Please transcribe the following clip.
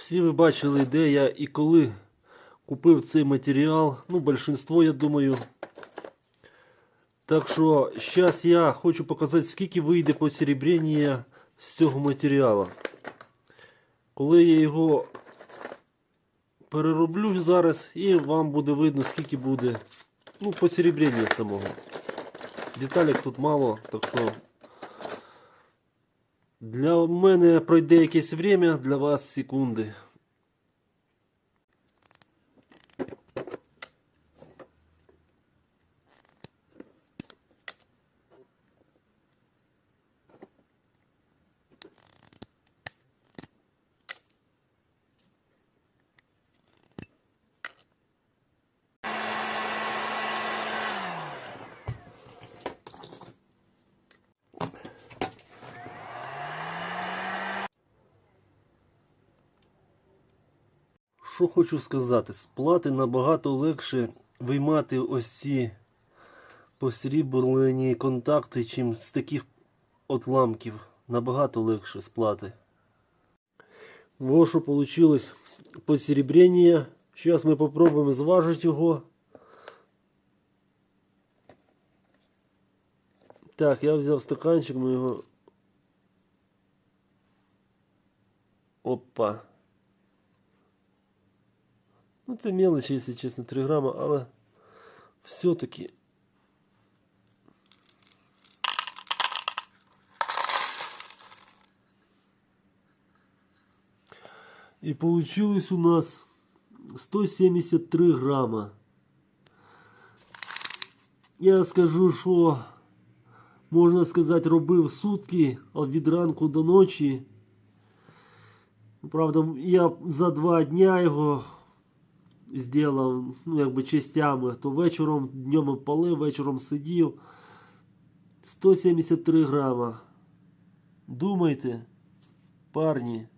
Всі ви бачили, де я і коли купив цей матеріал. Ну, большинство, я думаю. Так що, зараз я хочу показати, скільки вийде посеребрення з цього матеріалу. Коли я його перероблю зараз, і вам буде видно, скільки буде ну, посеребрення самого. Деталек тут мало, так що для мене пройде якесь время, для вас секунди. Що хочу сказати, з плати набагато легше виймати ось ці посріблені контакти, чим з таких отламків. Набагато легше з плати. Вот що вийшло посеребрення. Зараз ми попробуємо зважити його. Так, я взяв стаканчик, ми його. Опа. Ну, це мелочі, якщо чесно, 3 грама, але все-таки. І получилось у нас 173 грама. Я скажу, що можна сказати, робив сутки від ранку до ночі. Правда, я за два дня його зробив, ну, якби частями, то вечором, днем палив, вечором сидів. 173 грама. Думайте, парні.